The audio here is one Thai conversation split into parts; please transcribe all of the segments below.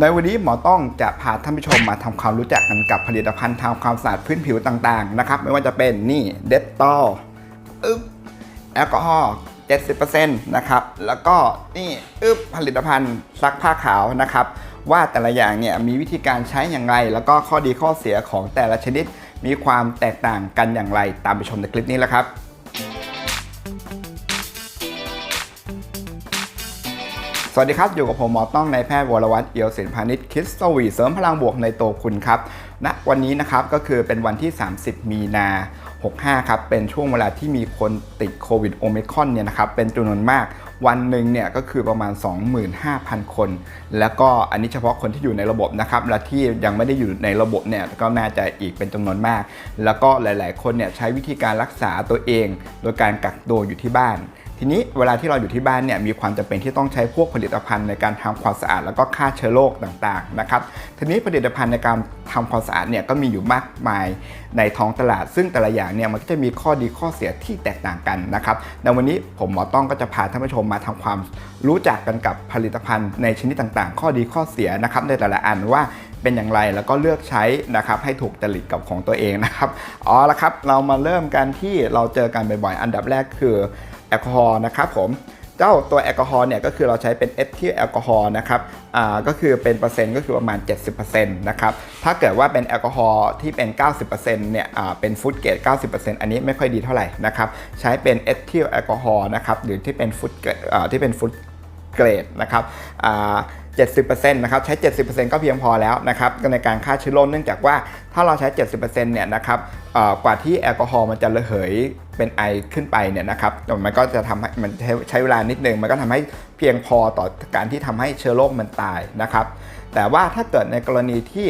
ในวันนี้หมอต้องจะพาท่านผู้ชมมาทำความรู้จักกันกับผลิตภัณฑ์ทำความสะอาดพื้นผิวต่างๆนะครับไม่ว่าจะเป็นนี่เดตตอลอึ๊บแอลกอฮอล์70%นะครับแล้วก็นี่อึ๊บผลิตภัณฑ์ซักผ้าขาวนะครับว่าแต่ละอย่างเนี่ยมีวิธีการใช้อย่างไร แล้วก็ข้อดีข้อเสียของแต่ละชนิดมีความแตกต่างกันอย่างไรตามไปชมในคลิปนี้แหละครับ วัสดีครับ อยู่กับผมหมอต้องนายแพทย์วรวัตรเอียวศิลพานิชคิดสวีเสริมพลังบวกในตัวคุณครับณนะวันนี้นะครับก็คือเป็นวันที่ 30 มีนา 65 ครับ เป็นช่วงเวลาที่มีคนติดโควิดโอมิคอนเนี่ยนะครับเป็นจำนวนมากวันหนึ่งเนี่ยก็คือประมาณ 25,000 คน แล้วก็อันนี้เฉพาะคนที่อยู่ในระบบนะครับ และที่ยังไม่ได้อยู่ในระบบเนี่ยก็น่าจะอีกเป็นจำนวนมาก แล้วก็หลาย ๆ คนเนี่ยใช้วิธีการรักษาตัวเอง โดยการกักตัวอยู่ที่บ้าน ทีนี้เวลาที่เราอยู่ที่บ้านเนี่ยมีความจำเป็นที่ต้องใช้พวกผลิตภัณฑ์ในการทำความสะอาด แล้วก็ฆ่าเชื้อโรคต่างๆนะครับทีนี้ผลิตภัณฑ์ในการทำความสะอาดเนี่ยก็มีอยู่มากมายในท้องตลาด ซึ่งแต่ละอย่างเนี่ยมันก็จะมีข้อดีข้อเสียที่แตกต่างกันนะครับในวันนี้ผมหมอต้องก็จะพาท่านผู้ชมมาทำความรู้จักกันกับผลิตภัณฑ์ในชนิดต่างๆ ข้อดีข้อเสียนะครับในแต่ละอันว่าเป็นอย่างไรแล้วก็เลือกใช้นะครับให้ถูกจริตกับของตัวเองนะครับอ๋อละครับเรามาเริ่มกันที่เราเจอกันบ่อยๆอันดับแรกคือ แอลกอฮอล์นะครับผมเจ้าตัวแอลกอฮอล์เนี่ยก็คือเราใช้เป็นเอทิลแอลกอฮอล์นะครับอ่าก็คือเป็นเปอร์เซ็นต์ก็คือประมาณ 70%นะครับถ้าเกิดว่าเป็นแอลกอฮอล์ที่เป็น 90%เนี่ยอ่าเป็นฟูดเกรด90%อันนี้ไม่ค่อยดีเท่าไหร่นะครับใช้เป็นเอทิลแอลกอฮอล์นะครับหรือที่เป็นฟูดเกรดอ่าที่เป็นฟูด เกรดนะครับอ่า70%นะครับใช้ 70%ก็เพียงพอแล้วนะครับในการฆ่าเชื้อโรคเนื่องจากว่าถ้าเราใช้ 70%เนี่ยนะครับกว่าที่แอลกอฮอล์มันจะระเหยเป็นไอขึ้นไปเนี่ยนะครับมันก็จะทำให้มันใช้เวลานิดนึง มันก็ทำให้เพียงพอต่อการที่ทำให้เชื้อโรคมันตายนะครับ แต่ว่าถ้าเกิดในกรณีที่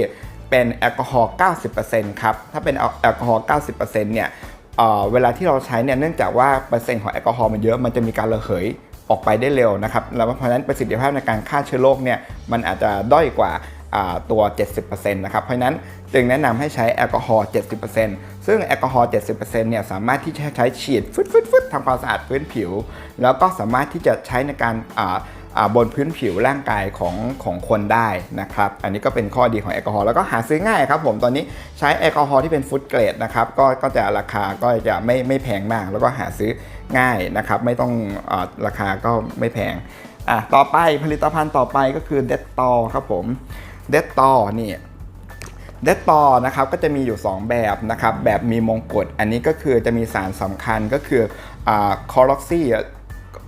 เป็นแอลกอฮอล์90%ครับถ้าเป็นแอลกอฮอล์90%เนี่ยเอ่อเวลาที่เราใช้เนี่ยเนื่องจากว่าเปอร์เซ็นต์ของแอลกอฮอล์มันเยอะมันจะมีการระเหย ออกไปได้เร็วนะครับแล้วเพราะฉะนั้นประสิทธิภาพในการฆ่าเชื้อโรคเนี่ยมันอาจจะด้อยกว่าตัว 70%นะครับ เพราะนั้นจึงแนะนำให้ใช้แอลกอฮอล์ 70%ซึ่งแอลกอฮอล์ 70%เนี่ยสามารถที่จะใช้ฉีดฟึดฟึดฟึดทำความสะอาดพื้นผิว แล้วก็สามารถที่จะใช้ในการ บนพื้นผิวร่างกายของของคนได้นะครับ อันนี้ก็เป็นข้อดีของแอลกอฮอล์แล้วก็หาซื้อง่ายครับผมตอนนี้ใช้แอลกอฮอล์ที่เป็นฟู้ดเกรดนะครับก็ก็จะราคาก็จะไม่ไม่แพงมาก แล้วก็หาซื้อง่ายนะครับไม่ต้องอราคาก็ไม่แพงอะต่อไปผลิตภัณฑ์ต่อไปก็คือเดตตอครับผมเดตตอนี่เดตตอนะครับก็จะมีอยู่ 2 แบบนะครับแบบมีมงกุฎอันนี้ก็คือจะมีสารสำคัญก็คือคอร์ล็อกซี่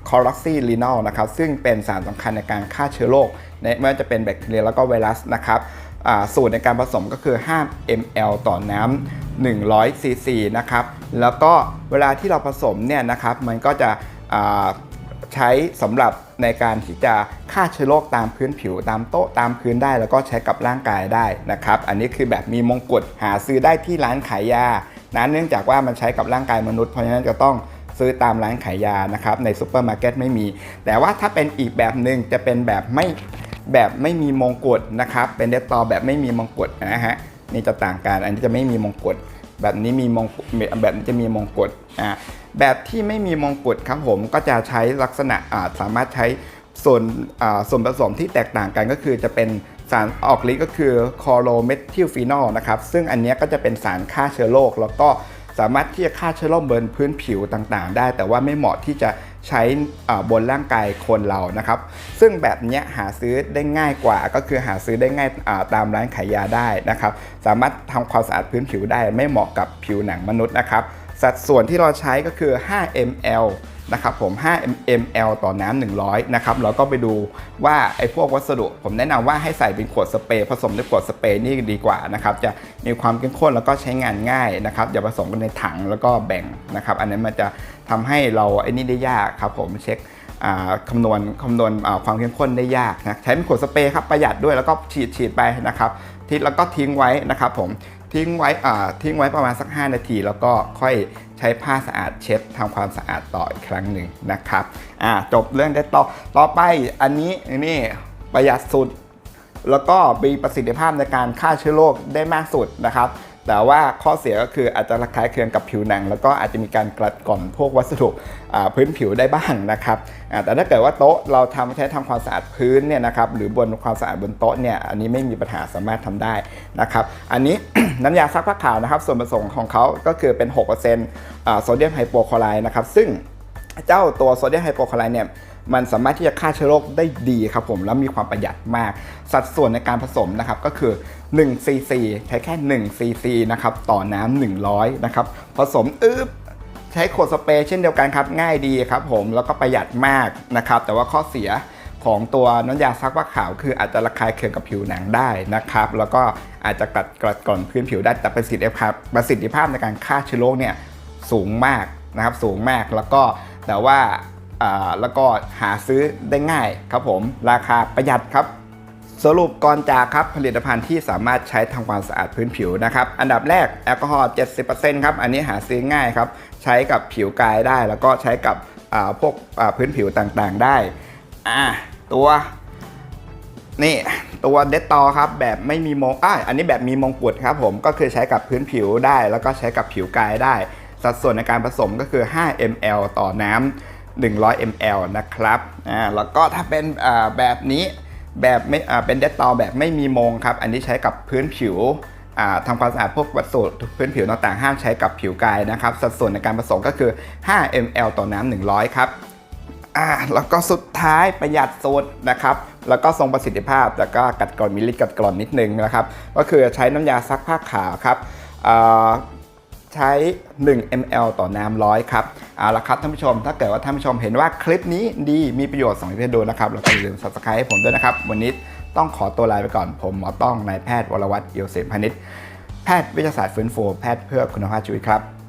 คอร์ล็อกซีลีนอลนะครับซึ่งเป็นสารสำคัญในการฆ่าเชื้อโรคไม่ว่าจะเป็นแบคทีเรียแล้วก็ไวรัสนะครับสูตรในการผสมก็คือ 5 ml ต่อน้ำ100 cc นะครับ แล้วก็เวลาที่เราผสมเนี่ยนะครับ มันก็จะใช้สำหรับในการที่จะฆ่าเชื้อโรคตามพื้นผิวตามโต๊ะตามพื้นได้ แล้วก็ใช้กับร่างกายได้นะครับ อันนี้คือแบบมีมงกุฎหาซื้อได้ที่ร้านขายยานะเนื่องจากว่ามันใช้กับร่างกายมนุษย์เพราะฉะนั้นจะต้อง ซื้อตามร้านขายยานะครับในซูเปอร์มาร์เก็ตไม่มี แต่ว่าถ้าเป็นอีกแบบหนึ่งจะเป็นแบบไม่แบบไม่มีมงกุฎนะครับ เป็นเดตตอแบบไม่มีมงกุฎนะฮะนี่จะต่างกัน อันนี้จะไม่มีมงกุฎแบบนี้มีมงกุฎแบบนี้จะมีมงกุฎอ่าแบบที่ไม่มีมงกุฎครับผมก็จะใช้ลักษณะอ่าสามารถใช้ส่วนอ่าส่วนผสมที่แตกต่างกันก็คือจะเป็นสารออกฤทธิ์ก็คือคอโรเมทิลฟีนอลนะครับ ซึ่งอันนี้ก็จะเป็นสารฆ่าเชื้อโรคแล้วก็ สามารถที่จะฆ่าเชื้อโรคบนพื้นผิวต่างๆ ได้ แต่ว่าไม่เหมาะที่จะใช้บนร่างกายคนเรานะครับ ซึ่งแบบนี้หาซื้อได้ง่ายกว่า ก็คือหาซื้อได้ง่ายตามร้านขายยาได้นะครับ สามารถทำความสะอาดพื้นผิวได้ไม่เหมาะกับผิวหนังมนุษย์นะครับ สัดส่วนที่เราใช้ก็คือ 5 ml นะครับผม 5 ml ต่อน้ำ100 นะครับ เราก็ไปดูว่าไอ้พวกวัสดุ ผมแนะนำว่าให้ใส่เป็นขวดสเปรย์ผสมในขวดสเปรย์นี่ดีกว่านะครับ จะมีความเข้มข้นแล้วก็ใช้งานง่ายนะครับ อย่าผสมกันในถังแล้วก็แบ่งนะครับ อันนั้นมันจะทำให้เราไอ้นี่ได้ยากครับผมเช็คคำนวณคำนวณความเข้มข้นได้ยากนะ ใช้เป็นขวดสเปรย์ครับประหยัดด้วยแล้วก็ฉีดฉีดไปนะครับทิ้งแล้วก็ทิ้งไว้นะครับผมทิ้งไว้ทิ้งไว้ประมาณสัก 5 นาที แล้วก็ค่อย ใช้ผ้าสะอาดเช็ดทำความสะอาดต่ออีกครั้งหนึ่งนะครับอ่าจบเรื่องได้ต่อต่อไปอันนี้นี่ประหยัดสุด แล้วก็มีประสิทธิภาพในการฆ่าเชื้อโรคได้มากสุดนะครับ แต่ว่าข้อเสียก็คืออาจจะระคายเคืองกับผิวหนัง แล้วก็อาจจะมีการกรัดก่อนพวกวัสดุพื้นผิวได้บ้างนะครับแต่ถ้าเกิดว่าโต๊ะเราทำใช้ทำความสะอาดพื้นเนี่ยนะครับหรือบนความสะอาดบนโต๊ะเนี่ยอันนี้ไม่มีปัญหาสามารถทำได้นะครับอันนี้น้ำยาซักผ้าขาวนะครับส่วนผสมของเขาก็คือเป็น6%อ่าโซเดียมไฮโปคลอไรด์นะครับซึ่งเจ้าตัวโซเดียมไฮโปคลอไรด์เนี่ย มันสามารถที่จะฆ่าเชื้อโรคได้ดีครับผมแล้วมีความประหยัดมาก สัดส่วนในการผสมนะครับก็คือ1 cc ใช้แค่1 cc นะครับต่อน้ำ100นะครับผสมอึ๊บใช้ขวดสเปรย์เช่นเดียวกันครับง่ายดีครับผมแล้วก็ประหยัดมากนะครับแต่ว่าข้อเสียของตัวน้ำยาซักผ้าขาวคืออาจจะระคายเคืองกับผิวหนังได้นะครับ แล้วก็อาจจะกัดกรัดก่อนพื้นผิวได้แต่ประสิทธิภาพประสิทธิภาพในการฆ่าเชื้อโรคเนี่ยสูงมากนะครับสูงมากแล้วก็แต่ว่า แล้วก็หาซื้อได้ง่ายครับผม ราคาประหยัดครับ สรุปก่อนจากครับผลิตภัณฑ์ที่สามารถใช้ทำความสะอาดพื้นผิวนะครับ อันดับแรกแอลกอฮอล์70%ครับ อันนี้หาซื้อง่ายครับ ใช้กับผิวกายได้ แล้วก็ใช้กับพวกพื้นผิวต่างๆได้ตัวนี่ตัวเดตตอครับแบบไม่มีมงอ่าอันนี้แบบมีมงกุฎครับผมก็คือใช้กับพื้นผิวได้ แล้วก็ใช้กับผิวกายได้ สัดส่วนในการผสมก็คือ 5 ml ต่อน้ำ 100 ml นะครับอ่าแล้วก็ถ้าเป็นอ่าแบบนี้แบบไม่อ่าเป็นเดตตอแบบไม่มีมงครับ อันนี้ใช้กับพื้นผิวอ่าทำความสะอาดพวกวัสดุพื้นผิวต่างๆห้ามใช้กับผิวกายนะครับ สัดส่วนในการผสมก็คือ 5 ml ต่อน้ำ100 ครับอ่าแล้วก็สุดท้ายประหยัดโซดนะครับ แล้วก็ทรงประสิทธิภาพ แล้วก็กัดกร่อนมิลลิกัดกร่อนนิดนึงนะครับ ก็คือใช้น้ำยาซักผ้าขาวครับอ่า ใช้ 1 ml ต่อน้ำร้อยครับ เอาละครับท่านผู้ชม ถ้าเกิดว่าท่านผู้ชมเห็นว่าคลิปนี้ดีมีประโยชน์สองให้ดูนะครับแล้วก็อย่าลืม subscribe ให้ผมด้วยนะครับ วันนี้ต้องขอตัวลาไปก่อนผมหมอต้องนายแพทย์วรวัตรเอียวเสมพานิชย์แพทย์วิทยาศาสตร์ฟื้นฟูแพทย์เพื่อคุณภาพชีวิตครับ